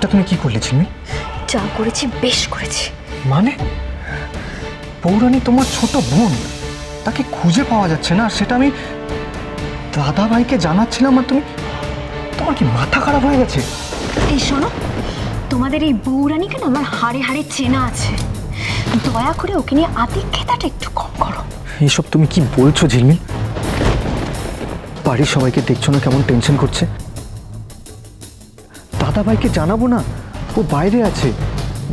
এটা তুমি কি করলে ঝিলমিল যা করেছি বেশ করেছি। মানে? পৌরাণী তোমার ছোট বোন তাকে খুঁজে পাওয়া যাচ্ছে না সেটা আমি দাদা ভাইকে জানাচ্ছিলাম আর তুমি তোমার কি মাথা খারাপ হয়ে গেছে? এই শোনো তোমাদের এই বৌরানীকে না আমার হাড়ে হাড়ে চেনা আছে। দয়া করে ওকে নিয়ে আতিক্ষেতাটা একটু কম করো। এসব তুমি কি বলছো ঝিলমিল বাড়ির সবাইকে দেখছ না কেমন টেনশন করছে? দাদা ভাইকে জানাব না? ও বাইরে আছে।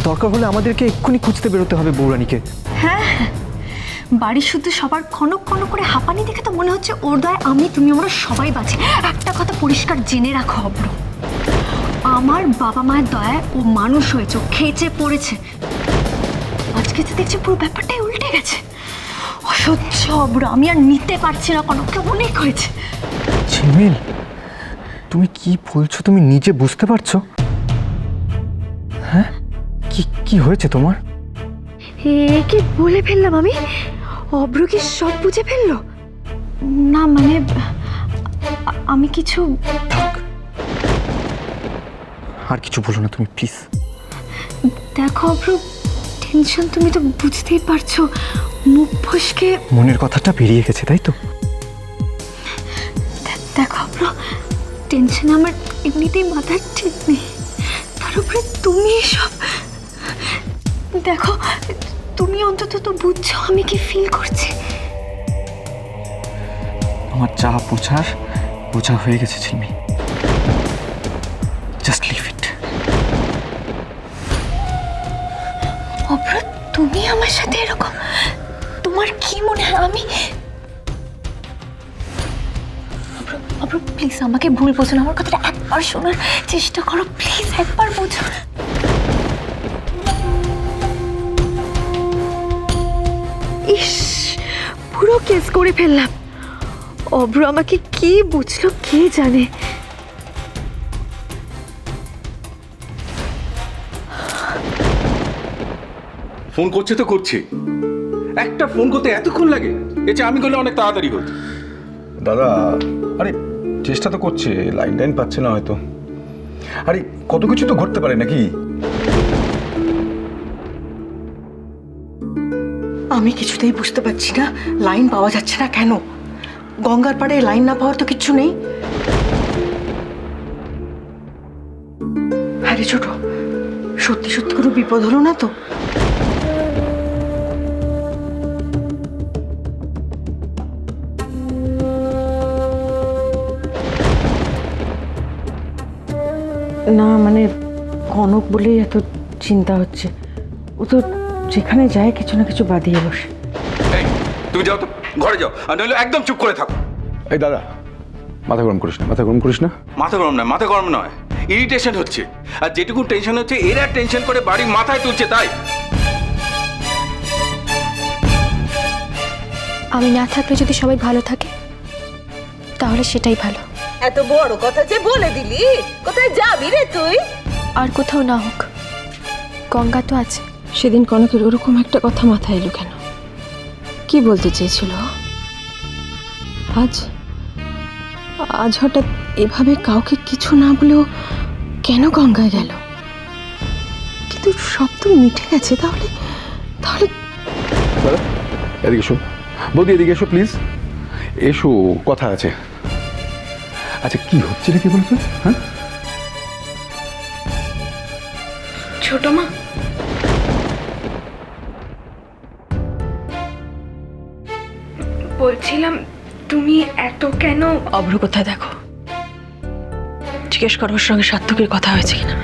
দরকার হলে আমাদেরকে এক্ষুনি খুঁজতে বেরোতে হবে বৌরানীকে। হ্যাঁ হ্যাঁ। বাড়ির শুদ্ধ সবার খনক খনক করে হাঁপানি দেখে তো মনে হচ্ছে ওর দয় আমি তুমি আমরা সবাই বাঁচি। একটা কথা পরিষ্কার জেনে রাখো অব্র আমার বাবা মায়ের দয়ায় ও মানুষ হয়েছে খেয়েছে পড়েছে। আজকে তো দেখছি পুরো ব্যাপারটাই উল্টে গেছে। অসহ্য অব্র আমি আর নিতে পারছি না কনককে অনেক হয়েছে। তুমি কি বলছো? তুমি নিজে বুঝতে পারছ? হ্যাঁ? কি কি হয়েছে তোমার? এ কি বলে ফেললাম আমি? অব্র কি সব বুঝে ফেলল? না মানে আ- আমি কিছু থাক। আর কিছু বলো না তুমি প্লিজ দেখো অব্র টেনশন তুমি তো বুঝতেই পারছ। মুখ ফসকে মনের কথাটা বেরিয়ে গেছে তাই তো? টেনশন আমার এমনিতেই মাথার ঠিক নেই। তার উপরে তুমি সব দেখো তুমি অন্তত তো বুঝছ আমি কি ফিল করছি। আমার যা বোঝার বোঝা হয়ে গেছে ঝিলমিল জাস্ট লিভ ইট অব্র তুমি আমার সাথে এরকম? তোমার কি মনে হয় আমি অভ্র প্লিজ আমাকে ভুল বোঝো না। আমার কথাটা একবার শোনার চেষ্টা করো। প্লিজ একবার বোঝো। ইস, পুরো কেস করে ফেললাম। অভ্র আমাকে কি বুঝলো কে জানে। ফোন করছে তো করছে। একটা ফোন করতে এতক্ষণ লাগে এতে আমি করলে অনেক তাড়াতাড়ি হতো। দাদা, আরে, চেষ্টা তো করছে লাইন টাইন পাচ্ছে না হয়তো। আরে, কত কিছু তো ঘটতে পারে নাকি? আমি কিছুতেই বুঝতে পারছি না লাইন পাওয়া যাচ্ছে না কেন? গঙ্গার পাড়ে লাইন না পাওয়ার তো কিচ্ছু নেই। আরে ছোট, সত্যি সত্যি কোনো বিপদ হলো না তো? না মানে কনক বলেই এত চিন্তা হচ্ছে। ও তো যেখানে যায় কিছু না কিছু বাদিয়ে বসে। তুমি যাও তো ঘরে যাও আর নইলে একদম চুপ করে থাকো। এই দাদা মাথা গরম করিস না মাথা গরম করিস না? মাথা গরম নয় মাথা গরম নয় ইরিটেশন হচ্ছে। আর যেটুকু টেনশন হচ্ছে এরা টেনশন করে বাড়ি মাথায় তুলছে তাই। আমি না থাকলে যদি সবাই ভালো থাকে তাহলে সেটাই ভালো। এত বড় কথা যে বলে দিলি? কোথায় যাবি রে তুই? আর কোথাও না হোক গঙ্গা তো আছে। সেদিন কনকের ওরকম একটা কথা মাথায় এলো কেন? কি বলতে চেয়েছিল? আজ আজ হঠাৎ এভাবে কাউকে কিছু না বলেও কেন গঙ্গায় গেল? কিন্তু সব তো মিটে গেছে তাহলে তাহলে এদিকে এসো। বৌদি এদিকে এসো প্লিজ। এসো কথা আছে। আচ্ছা কি হচ্ছে রে কি বলছো হ্যাঁ? ছোট মা। বলছিলাম তুমি এত কেন অভ্র কোথায় দেখো? জিজ্ঞেস করো ওর সঙ্গে সার্থকের কথা হয়েছে কিনা।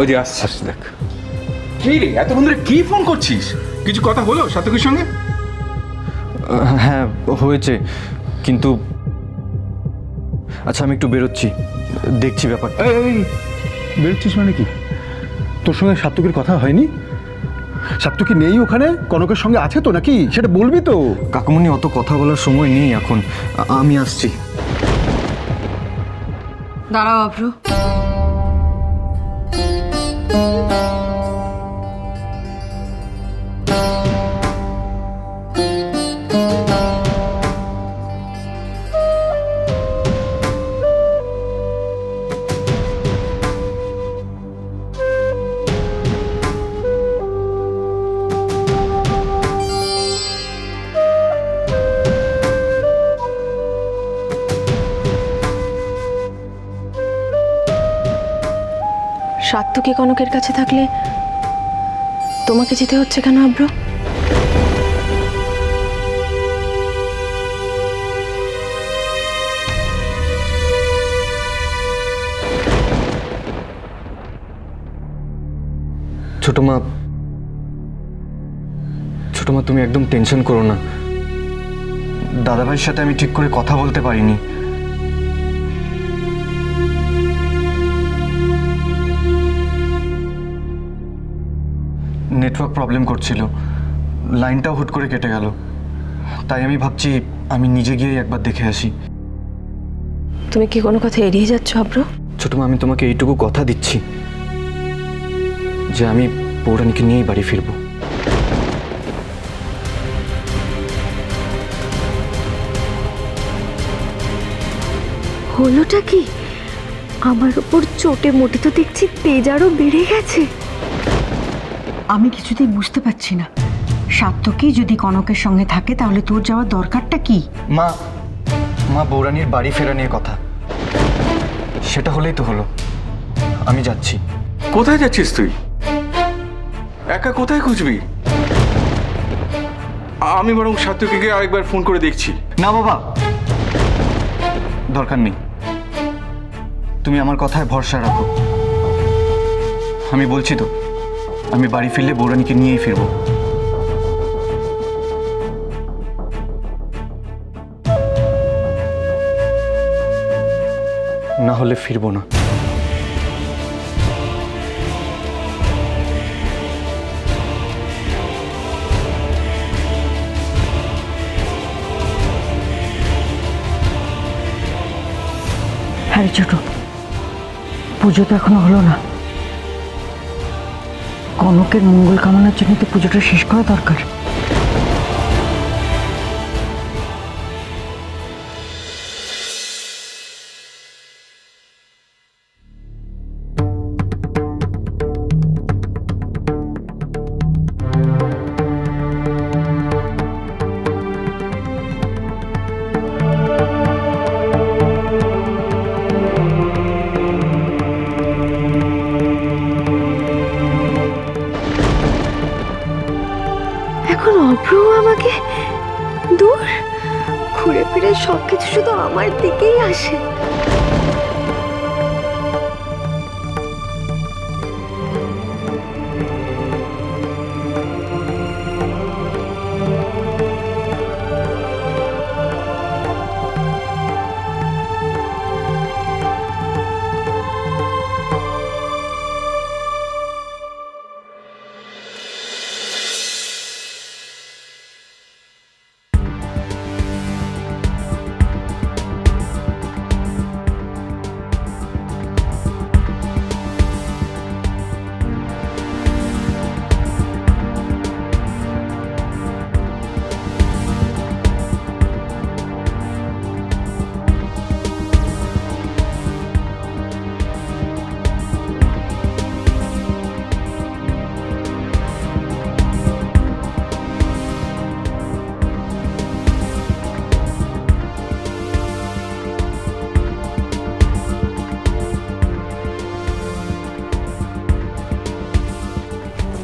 ওই যে আসছে। আসছি দেখ। কি রে এতক্ষণ ধরে কি ফোন করছিস? কিছু কথা হলো সাতকের সঙ্গে? হ্যাঁ হয়েছে। কিন্তু আচ্ছা আমি একটু বেরোচ্ছি। দেখছি ব্যাপার এই, বেরোচ্ছিস মানে কি? তোর সঙ্গে সাত্তুকের কথা হয়নি? সাত্তুকি নেই ওখানে? কনকের সঙ্গে আছে তো নাকি? সেটা বলবি তো। কাকুমনি অত কথা বলার সময় নেই এখন। আমি আসছি। দাঁড়াও অভ্র। সাত্তুকে কনকের কাছে থাকলে তোমাকে যেতে হচ্ছে কেন, আব্র? ছোট মা ছোট মা, তুমি একদম টেনশন করো না। দাদাভাইয়ের সাথে আমি ঠিক করে কথা বলতে পারিনি। নেটওয়ার্ক প্রবলেম করছিল। লাইনটাও হুট করে কেটে গেল। তাই আমি ভাবছি আমি নিজে গিয়েই একবার দেখে আসি। তুমি কি কোনো কথা এড়িয়ে যাচ্ছ আব্র? ছোট মা আমি তোমাকে এইটুকু কথা দিচ্ছি যে আমি পৌরাণীকে নিয়েই বাড়ি ফিরবো। হলোটা কি? আমার উপর চোটে মোটে তো দেখছি তেজ আরও বেড়ে গেছে। আমি কিছুতেই বুঝতে পারছি না। সার্থকই যদি কনকের সঙ্গে থাকে তাহলে তোর যাওয়ার দরকারটা কি? মা মা বৌরানীর বাড়ি ফেরা নিয়ে কথা। সেটা হলেই তো হলো। আমি যাচ্ছি। কোথায় যাচ্ছিস তুই? একা কোথায় খুঁজবি? আমি বরং সাত্বিকে আরেকবার ফোন করে দেখছি। না বাবা। দরকার নেই। তুমি আমার কথায় ভরসা রাখো। আমি বলছি তো। আমি বাড়ি ফিরলে বৌরানীকে নিয়েই ফিরবো। না হলে ফিরবো না। হ্যাঁ ছোট পুজো তো এখনও হলো না। কনকের মঙ্গল কামনার জন্য তো পুজোটা শেষ করা দরকার। আমার দিকেই আসে।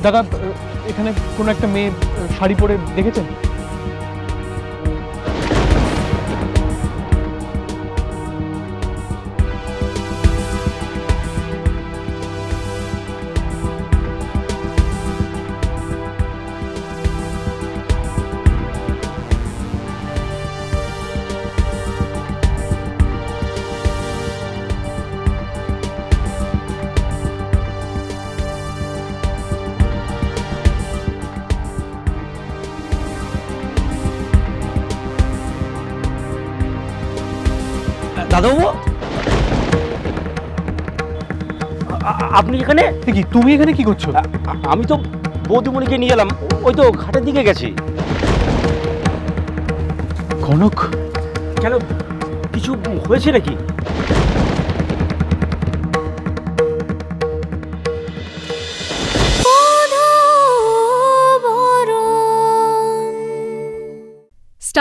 দাদা এখানে কোনো একটা মেয়ে শাড়ি পরে দেখেছেন? দাদাবাবু আপনি এখানে? দেখি কি তুমি এখানে কি করছ? আমি তো বৌদিমণিকে নিয়ে এলাম। ওই তো ঘাটের দিকে গেছি। কনক? কেন কিছু হয়েছে নাকি?